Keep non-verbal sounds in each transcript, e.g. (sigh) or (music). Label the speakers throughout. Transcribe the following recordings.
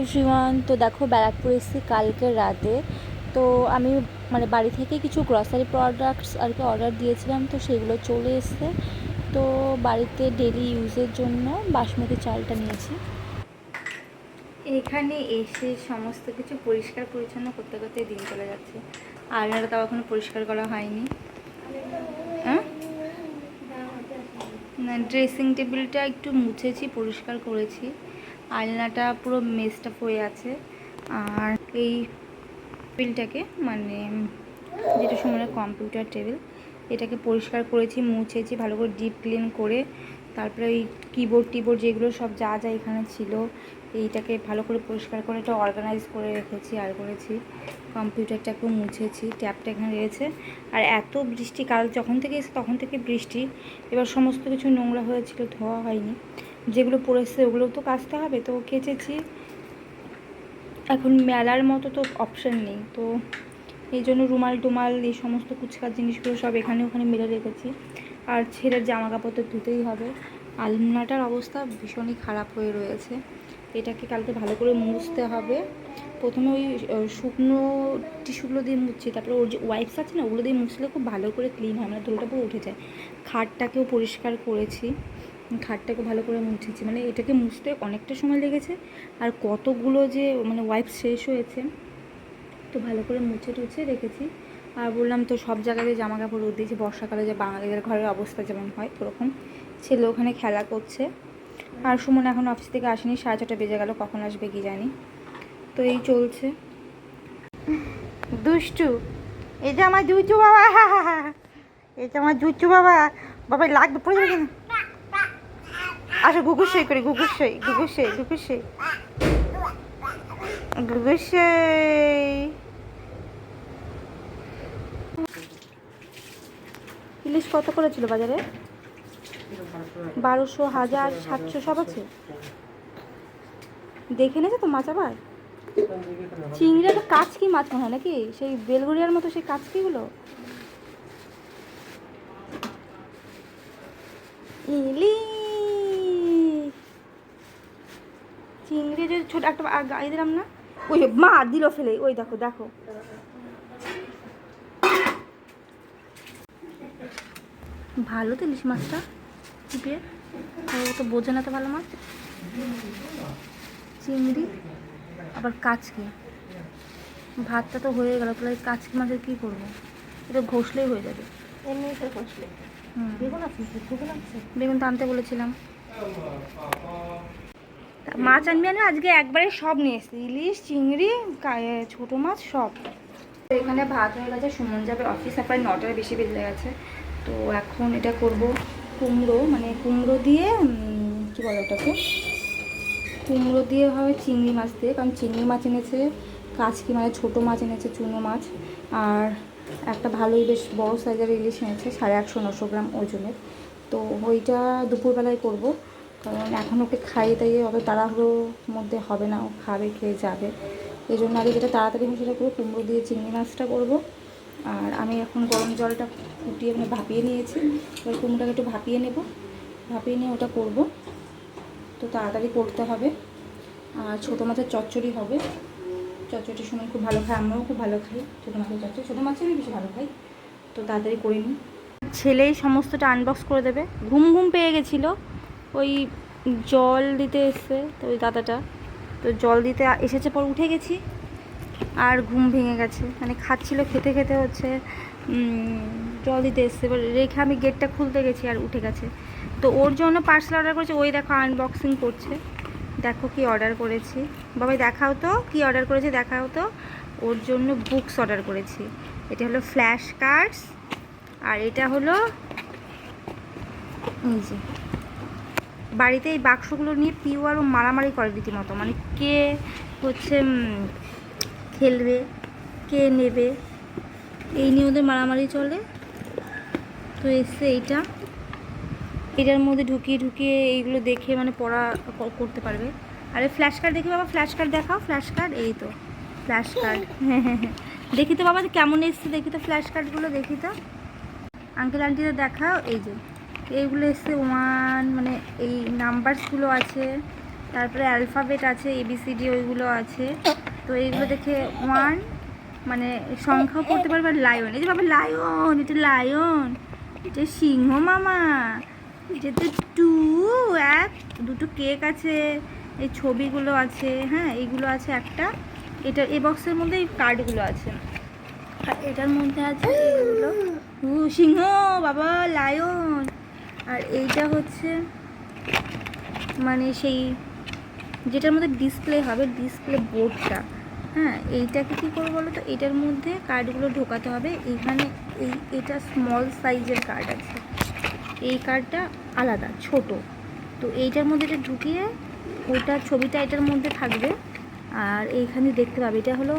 Speaker 1: Everyone তো দেখো ব্যারাকপুর এসেছি কালকের রাতে। তো আমি মানে বাড়ি থেকে কিছু গ্রসারি প্রোডাক্টস আর কি অর্ডার দিয়েছিলাম, তো সেগুলো চলে এসছে। তো বাড়িতে ডেলি ইউজের জন্য বাসমতি চালটা নিয়েছি। এখানে এসে সমস্ত কিছু পরিষ্কার পরিচ্ছন্ন করতে করতে দিন চলে যাচ্ছে। আয়নাটা তাও এখনও পরিষ্কার করা হয়নি। হ্যাঁ? ড্রেসিং টেবিলটা একটু মুছেছি, পরিষ্কার করেছি। আলনাটা পুরো মেসটাপ পড়ে আছে। আর এই টেবিলটাকে মানে যেটা সময় কম্পিউটার টেবিল এটাকে পরিষ্কার করেছি, মুছেছি, ভালো করে ডিপ ক্লিন করে, তারপরে ওই কিবোর্ড টিবোর্ড যেগুলো সব যা যা এখানে ছিল, এইটাকে ভালো করে পরিষ্কার করে, এটা অর্গানাইজ করে রেখেছি, আর করেছি। কম্পিউটারটাকেও মুছেছি ট্যাপটা এখানে রয়েছে। আর এত বৃষ্টি, কাল যখন থেকে এসে তখন থেকে বৃষ্টি, এবার সমস্ত কিছু নোংরা হয়েছিল, ধোয়া হয়নি। যেগুলো পড়েছে ওগুলো তো কাচতে হবে তো কেচেছি। এখন মেলার মতো তো অপশান নেই, তো এই জন্য রুমাল টুমাল এই সমস্ত কুচকার জিনিসগুলো সব এখানে ওখানে মেলে রেখেছি। আর ছেলের জামা কাপড় তো ধুতেই হবে। আলনাটার অবস্থা ভীষণই খারাপ হয়ে রয়েছে। এটাকে কালকে ভালো করে মুছতে হবে। প্রথমে ওই শুকনো টিস্যুগুলো দিয়ে মুছছি, তারপরে ওর যে ওয়াইপস আছে না, ওগুলো দিয়ে মুছলে খুব ভালো করে ক্লিন হয় মানে ধুলোটা পুরো উঠে যায়। খাটটাকেও পরিষ্কার করেছি। খাটটাকে ভালো করে মুছেছি মানে এটাকে মুছতে অনেকটা সময় লেগেছে আর কতগুলো যে মানে ওয়াইপ শেষ হয়েছে, তো ভালো করে মুছে টুছে রেখেছি। আর বললাম তো সব জায়গায় যে জামা কাপড় রোদ দিয়েছি, বর্ষাকালে যে বাঙালিদের ঘরের অবস্থা যেমন হয় ওরকম। ছেলে ওখানে খেলা করছে। আর সুমন এখন অফিস থেকে আসেনি, সাড়ে ছটা বেজে গেল, কখন আসবে কি জানি। তো এই চলছে।
Speaker 2: দুষ্টু এটা আমার জুচু বাবা (laughs) এটা আমার জুচু বাবা বাবা লাগবে, পড়ে যাবে। কিনা আসো গুগুসই করি গুগুসই গুগুসই গুগুসই গুগুসই
Speaker 1: ইলিশ কত করে ছিল বাজারে? বারোশো, হাজার, সাতশো, সব আছে? দেখে নেছে তো মাছ আবার? চিংড়ি একটা কাচকি মাছ মনে হয় নাকি? সেই বেলগুড়িয়ার মতো সেই কাচকিগুলো ইলিশ চিংড়ি যদি ছোট একটা গায়ে দিলাম না? ওই মা দিল ফেলে ওই দেখো দেখো। ভালো তো ইলিশ মাছটা চিপে ও তো বোঝে না তো ভালো মাছ। চিংড়ি আবার কাচকি। ভাতটা তো হয়ে গেল তাহলে কাচকি মাছের কী করব? এটা ঘষলেই হয়ে যাবে।
Speaker 2: এমনিতে
Speaker 1: হুম।
Speaker 2: বেগুন আছে। বেগুন
Speaker 1: তো আনতে বলেছিলাম। মাছ আনবি আমি আজকে একবারে সব নিয়ে এসেছি। ইলিশ, চিংড়ি ছোটো মাছ, সব। এখানে ভাত হয়ে গেছে, সুমন যাবে অফিস প্রায় নটার বেশি বেজে গেছে। তো এখন এটা করব কুমড়ো মানে কুমড়ো দিয়ে কী বলে ওটাকে? কুমড়ো দিয়ে হবে চিংড়ি মাছ দিয়ে, কারণ চিংড়ি মাছ এনেছে, কাচকি মানে ছোটো মাছ এনেছে, চুনো মাছ। আর একটা ভালোই বেশ বড় সাইজের ইলিশ এনেছে, সাড়ে আটশো, নশো গ্রাম ওজনের। তো ওইটা দুপুরবেলায় করব। কারণ এখন ওকে খাইয়ে তাইয়ে অত তাড়াহুড়োর মধ্যে হবে না, ও খাবে, খেয়ে যাবে। এই জন্য আগে যেটা তাড়াতাড়ি হয় সেটা করব কুমড়ো দিয়ে চিংড়ি মাছটা করব। আর আমি এখন গরম জলটা ফুটিয়ে মানে ভাপিয়ে নিয়েছি। এবার কুমড়োটাকে একটু ভাপিয়ে নেব। ভাপিয়ে নিয়ে ওটা করব। তো তাড়াতাড়ি করতে হবে। আর ছোটো মাছের চচ্চড়ি হবে। চচ্চড়ির সময় খুব ভালো খাই আমরাও খুব ভালো খাই। ছোটো মাছের চচ্চড়ি, ছোটো মাছের আমি বেশি ভালো খাই। তো তাড়াতাড়ি করে নিই। ছেলেই সমস্তটা আনবক্স করে দেবে। ঘুম ঘুম পেয়ে গেছিল। ওই জল দিতে এসছে, তো ওই দাদাটা। তো জল দিতে এসেছে পর উঠে গেছি, আর ঘুম ভেঙে গেছে। মানে খাচ্ছিল, খেতে খেতে হচ্ছে জল দিতে এসছে। এবার রেখে আমি গেটটা খুলতে গেছি আর উঠে গেছে। তো ওর জন্য পার্সেল অর্ডার করেছে, ওই দেখো আনবক্সিং করছে। দেখো কি অর্ডার করেছি। বাবাই, দেখাও তো, কি অর্ডার করেছি দেখাও তো। ওর জন্য বুকস অর্ডার করেছি। এটা হলো ফ্ল্যাশ কার্ডস আর এটা হলো, এই যে বাড়িতে এই বাক্সগুলো নিয়ে পিউ আরও মারামারি করে রীতিমতো। মানে কে হচ্ছে খেলবে, কে নেবে, এই নিয়ে ওদের মারামারি চলে। তো এসছে এইটা। এটার মধ্যে ঢুকিয়ে ঢুকিয়ে এইগুলো দেখে মানে পড়া করতে পারবে। আরে ফ্ল্যাশ কার্ড দেখি বাবা ফ্ল্যাশ কার্ড দেখাও ফ্ল্যাশ কার্ড এই তো ফ্ল্যাশ কার্ড হ্যাঁ হ্যাঁ হ্যাঁ দেখি তো বাবা কেমন এসছে, দেখি তো ফ্ল্যাশ কার্ডগুলো দেখি তো। আঙ্কেল আন্টিরা দেখাও, এই যে। এইগুলো এসছে ওয়ান মানে এই নাম্বারসগুলো আছে, তারপরে অ্যালফাবেট আছে এবিসিডি ওইগুলো আছে। তো এইগুলো দেখে ওয়ান মানে সংখ্যাও পড়তে পারবে আর লায়ন এই যে বাবা লায়ন এটা লায়ন এটা সিংহ মামা এটাতে টু এক, দুটো কেক আছে, এই ছবিগুলো আছে হ্যাঁ এইগুলো আছে একটা। এটা এ বক্সের মধ্যে এই কার্ডগুলো আছে। এটার মধ্যে আছে এইগুলো। ও সিংহ, বাবা লায়ন আর এইটা হচ্ছে মানে সেই যেটার মধ্যে ডিসপ্লে হবে ডিসপ্লে বোর্ডটা হ্যাঁ এইটাকে কী করব বলো তো? এটার মধ্যে কার্ডগুলো ঢোকাতে হবে। এখানে এই, এটা স্মল সাইজের কার্ড আছে। এই কার্ডটা আলাদা, ছোট। তো এইটার মধ্যে এটা ঢুকিয়ে ওটা ছবিটা এটার মধ্যে থাকবে। আর এইখানে দেখতে পাবে, এটা হলো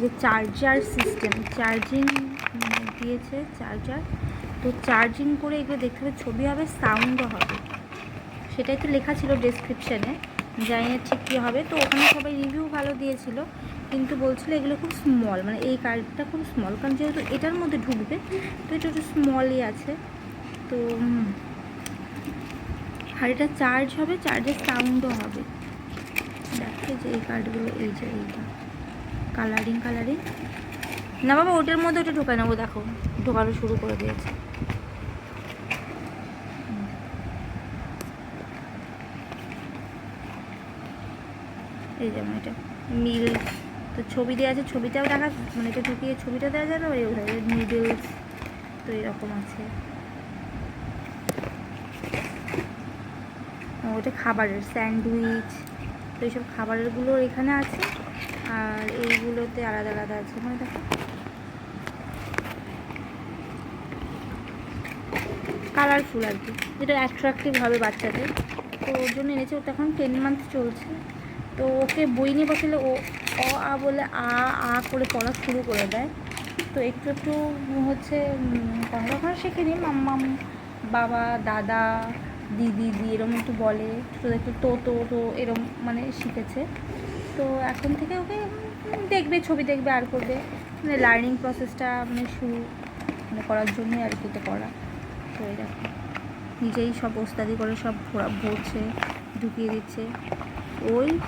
Speaker 1: যে চার্জার সিস্টেম চার্জিং দিয়েছে চার্জার তো চার্জিং করে এগুলো দেখতে হবে। ছবি হবে সাউন্ডও হবে। সেটাই তো লেখা ছিল ডেসক্রিপশানে জানি না ঠিক কী হবে। তো ওখানে সবাই রিভিউ ভালো দিয়েছিল। কিন্তু বলছিল এগুলো খুব স্মল মানে এই কার্ডটা খুব স্মল কারণ যেহেতু এটার মধ্যে ঢুকবে, তো এটা একটু স্মলই আছে। তো আর এটা চার্জ হবে চার্জের সাউন্ডও হবে। দেখো যে এই কার্ডগুলো এই যে এইটা। কালারিং কালারিং না বাবা, ওটার মধ্যে ওটা ঢোকায় নেব দেখো, ঢোকানো শুরু করে দিয়েছে। এই যেমন এটা মিল তো ছবি দেওয়া আছে, ছবিটাও দেখা মানে এটা ঢুকিয়ে ছবিটা দেওয়া যাবে, ওই নিডলস তো এরকম আছে। ওটা খাবারের স্যান্ডউইচ, তো এইসব খাবারেরগুলো এখানে আছে, আর এইগুলোতে আলাদা আলাদা আছে মানে দেখো। কালারফুল আর কি, যেটা অ্যাট্রাকটিভ হবে বাচ্চাদের, তো ওর জন্য এনেছে, ওটা এখন টেন মান্থ চলছে। তো ওকে বই নিয়ে বসলে ও অ আ বলে আ আ করে পড়া শুরু করে দেয়। তো একটু একটু হচ্ছে উম, কখনো কখনো শেখেনি মাম্মাম বাবা দাদা দিদি দি এরকম একটু বলে তো একটু তো তো তো এরকম মানে শিখেছে। তো এখন থেকে ওকে দেখবে ছবি দেখবে আর করবে। মানে লার্নিং প্রসেসটা মানে শুরু মানে করার জন্যই আর কি এটা করা। তো দেখো। নিজেই সব ওস্তাদি করে সব ভরা- ভরছে ঢুকিয়ে দিচ্ছে। ওই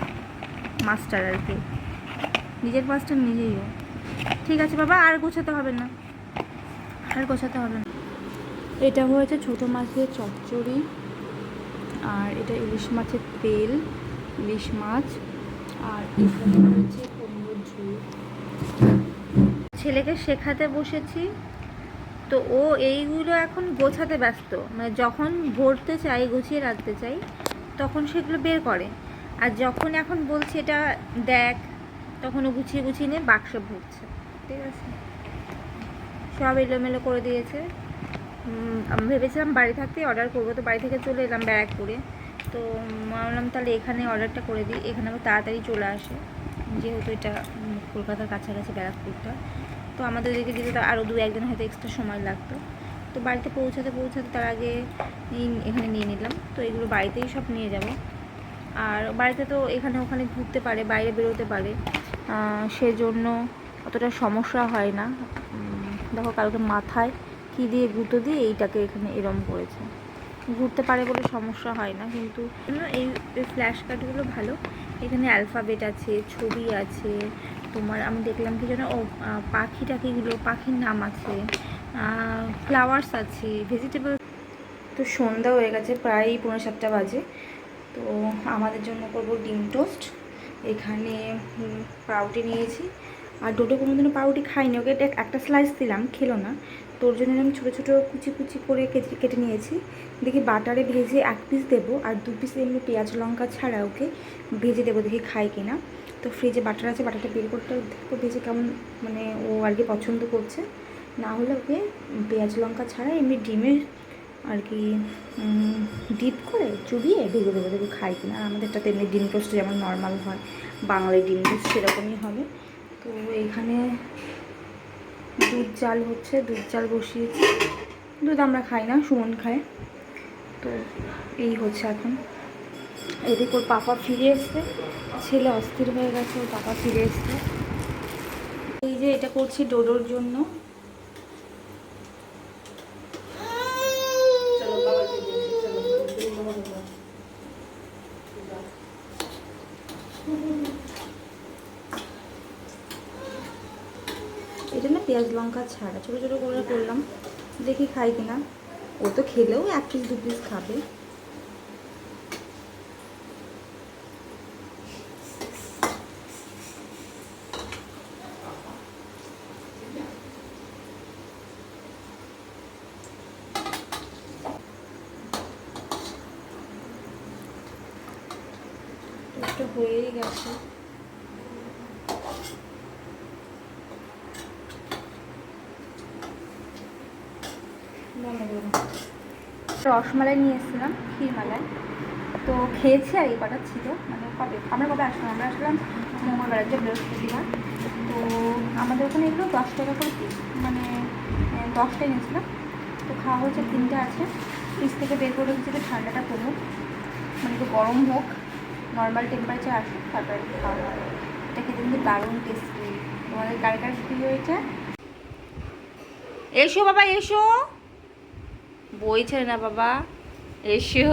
Speaker 1: মাস্টার আর কি। নিজের মাস্টার নিজেইও ঠিক আছে বাবা, আর গোছাতে হবে না। আর গোছাতে হবে না। এটা হয়েছে ছোটো মাছের চচ্চড়ি, আর এটা ইলিশ মাছের তেল, ইলিশ মাছ, আর হয়েছে কুমড়োর ঝোল। ছেলেকে শেখাতে বসেছি, তো ও এইগুলো এখন গোছাতে ব্যস্ত। মানে যখন ভরতে চাই, গুছিয়ে রাখতে চাই, তখন সেগুলো বের করে। আর যখন এখন বলছি এটা দেখ তখন ও গুছিয়ে গুছিয়ে নিয়ে বাক্সে ভরছে। ঠিক আছে? সব এলোমেলো করে দিয়েছে। আমি ভেবেছিলাম বাড়ি থাকতেই অর্ডার করব, তো বাড়ি থেকে চলে এলাম ব্যারাকপুরে তো ভাবলাম তাহলে এখানে অর্ডারটা করে দিই, এখানে আবার তাড়াতাড়ি চলে আসে। যেহেতু এটা কলকাতার কাছাকাছি ব্যারাকপুরটা। তো আমাদের দিকে যেতে আরও দু একদিন হয়তো এক্সট্রা সময় লাগতো। তো বাড়িতে পৌঁছাতে পৌঁছাতে তার আগে এখানে নিয়ে নিলাম। তো এগুলো বাড়িতেই সব নিয়ে যাব। আর বাড়িতে তো এখানে ওখানে ঘুরতে পারে, বাইরে বেরোতে পারে। সেজন্য অতটা সমস্যা হয় না। দেখো কালকে মাথায় কী দিয়ে গুঁতো দিয়ে এইটাকে এখানে এরম করেছে। ঘুরতে পারে বলে সমস্যা হয় না, কিন্তু এই ফ্ল্যাশ কার্ডগুলো ভালো, এখানে অ্যালফাবেট আছে, ছবি আছে, তোমার আমি দেখলাম কি যেন, ও পাখি টাখিগুলো পাখির নাম আছে ফ্লাওয়ার্স আছে ভেজিটেবল তো সন্ধ্যা হয়ে গেছে, প্রায় পৌনে সাতটা বাজে। তো আমাদের জন্য করব ডিম টোস্ট। এখানে হুম, পাউরুটি নিয়েছি। আর ডোডো কোনোদিনও পাউরুটি খাইনি ওকে একটা স্লাইস দিলাম খেলো না। তোর জন্য আমি ছোটো ছোটো কুচি কুচি করে কেটে কেটে নিয়েছি। দেখি বাটারে ভেজে এক পিস দেবো আর দু পিস এমনি পেঁয়াজ লঙ্কা ছাড়া ওকে ভেজে দেবো দেখি খায় কিনা। তো ফ্রিজে বাটার আছে বাটারটা বের করতে দেখব ভেজে কেমন মানে ও আর কি পছন্দ করছে। না হলে ওকে পেঁয়াজ লঙ্কা ছাড়া এমনি ডিমের আর কি ডিপ করে চুবিয়ে ভেজে দেবো দেখব খাই কিনা। আর আমাদেরটা তো এমনি ডিম টোস্ট যেমন নর্মাল হয়, বাঙালি ডিম টোস্ট সেরকমই হবে। তো এইখানে দুধ জাল হচ্ছে, দুধ জাল বসিয়েছি। দুধ আমরা খাই না, সুমন খায়। তো এই হচ্ছে এখন। এদিক ওর পাপা ফিরে এসছে। ছেলে অস্থির হয়ে গেছে, ওর পাপা ফিরে এসছে। এই যে এটা করছি ডোডোর জন্য। এটা না পেঁয়াজ লঙ্কা ছাড়া, ছোটো ছোটো করে করলাম, দেখি খাই কিনা। ও তো খেলেও এক পিস দু পিস খাবে। হয়েই গেছে। রসমালাই নিয়ে এসেছিলাম ক্ষীরমালাই। তো খেয়েছি আর এই কটা ছিল মানে কবে? আমরা কবে আসলাম? আমরা আসলাম মঙ্গলবার যে বৃহস্পতিবার। তো আমাদের ওখানে এগুলো দশ টাকা করে পিস মানে দশটাই নিয়েছিলাম। তো খাওয়া হয়েছে, তিনটে আছে। ফ্রিজ থেকে বের করে রেখেছি যে ঠান্ডাটা কমুক মানে একটু গরম হোক নর্মাল টেম্পারেচার আসুক, তারপরে খাওয়া হবে। এটা খেতে কিন্তু দারুণ টেস্টি তোমাদের কার কার কী হয়েছে এসো বাবা, এসো। বই ছেড়ে না বাবা। এসো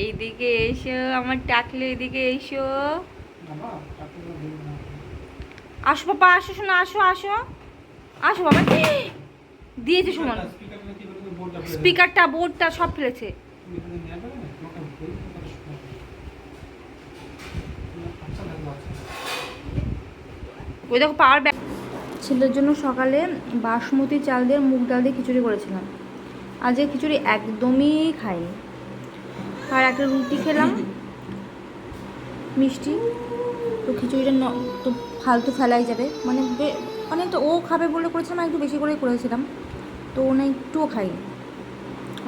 Speaker 1: এইদিকে এসো আমার টাকলে এইদিকে এসো। আসো বাবা আসো শোনো আসো আসো। আসো বাবা দিয়েছে সুমন স্পিকারটা বোর্ডটা সব ফেলেছে। ওই দেখো পাওয়ার ব্যাগ ছেলের জন্য সকালে বাসমতি চাল দিয়ে মুগ ডাল দিয়ে খিচুড়ি করেছিলাম। আজকে খিচুড়ি একদমই খাইনি। আর একটা রুটি খেলাম। মিষ্টি। তো খিচুড়িটা তো ফালতু ফেলাই যাবে। মানে বে- অনেকটা ও খাবে বলে করেছিলাম একটু বেশি করেই করেছিলাম। তো ও না একটুও খাইনি।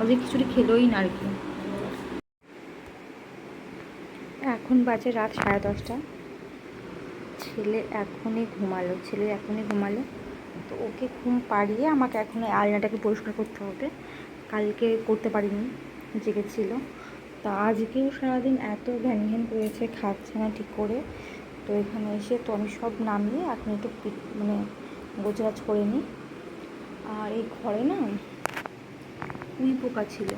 Speaker 1: আজকে খিচুড়ি খেলোই না আর কি। এখন বাজে রাত সাড়ে দশটা। ছেলে এখনই ঘুমালো। ছেলে এখনই ঘুমালো। তো ওকে ঘুম পাড়িয়ে আমাকে এখন আলনাটাকে পরিষ্কার করতে হবে। কালকে করতে পারিনি জেগেছিল তা আজকেও সারাদিন এত ঘ্যান ঘ্যান করেছে, খাচ্ছে না ঠিক করে। তো এখানে এসে তো আমি সব নামিয়ে এখন একটু মানে গোছগাছ করে নিই। আর এই ঘরে না উই পোকা ছিল।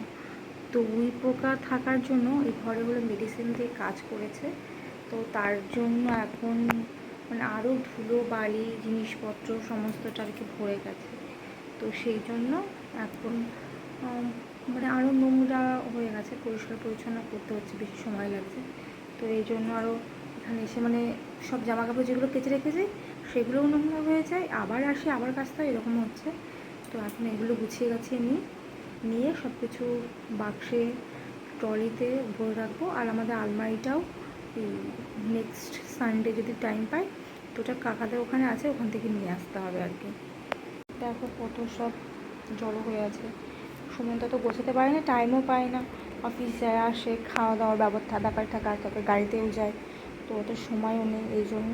Speaker 1: তো উই পোকা থাকার জন্য এই ঘরে হলো মেডিসিন দিয়ে কাজ করেছে। তো তার জন্য এখন মানে আরও ধুলো, বালি, জিনিসপত্র সমস্তটা আর কি ভরে গেছে। তো সেই জন্য এখন মানে আরও নোংরা হয়ে গেছে, পরিষ্কার পরিচ্ছন্ন করতে হচ্ছে, বেশি সময় লাগছে। তো এই জন্য আরও এখানে এসে মানে সব জামা কাপড় যেগুলো কেচে রেখেছি, সেগুলোও নোংরা হয়ে যায়। আবার আসে, আবার হয় এরকম হচ্ছে। তো এখন এগুলো গুছিয়ে গাছিয়ে নিই। নিয়ে সব কিছু বাক্সে, ট্রলিতে ভরে রাখব। আর আমাদের আলমারিটাও নেক্সট সানডে যদি টাইম পাই, তো ওটা কাকাদের ওখানে আছে, ওখান থেকে নিয়ে আসতে হবে আর কি। দেখো কত সব জড়ো হয়ে আছে। সুমন্ত তো গোছাতে পারে না টাইমও পায় না। অফিস যায়, আসে, খাওয়া দাওয়ার ব্যবস্থা ব্যাপার থাকা তারপরে গাড়িতেও যায়। তো অত সময়ও নেই, এই জন্য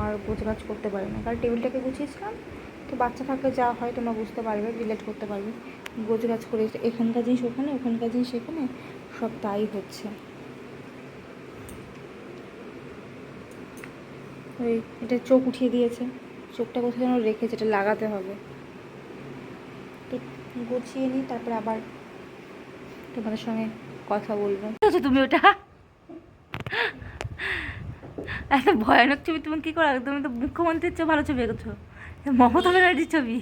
Speaker 1: আর গোছগাছ করতে পারে না। কারণ টেবিলটাকে গুছিয়েছিলাম, তো বাচ্চা থাকলে যা হয় তোমরা বুঝতে পারবে রিলেট করতে পারবে। গোছগাছ করে এখানকার জিনিস ওখানে, ওখানকার জিনিস এখানে, সব তাই হচ্ছে। ওই এটা চোখ উঠিয়ে দিয়েছে। চোখটা কোথায় যেন রেখেছে, এটা লাগাতে হবে। গুছিয়ে নিই তারপরে আবার তোমাদের সঙ্গে কথা বলব। আচ্ছা তুমি ওটা? এত ভয়ানক ছবি তুমি কি করো? তুমি তো মুখ্যমন্ত্রীর চেয়ে ভালো ছবি এগোছো মমতা ব্যানার্জির ছবি।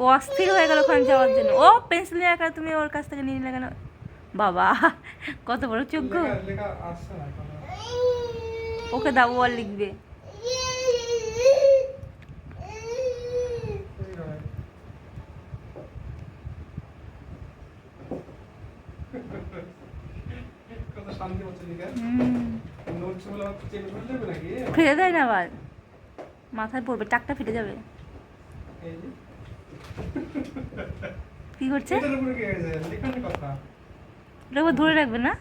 Speaker 1: ও অস্থির হয়ে গেল ওখানে যাওয়ার জন্য। ও পেন্সিল নিয়ে রাখা তুমি ওর কাছ থেকে নিয়ে নিলে কেন? বাবা কত বড় চোখ ওকে দাও ও আর লিখবে। ফেলে দেয় না আবার। মাথায় পড়বে টাকটা ফেটে যাবে। কি করছে? ধরে রাখবে না?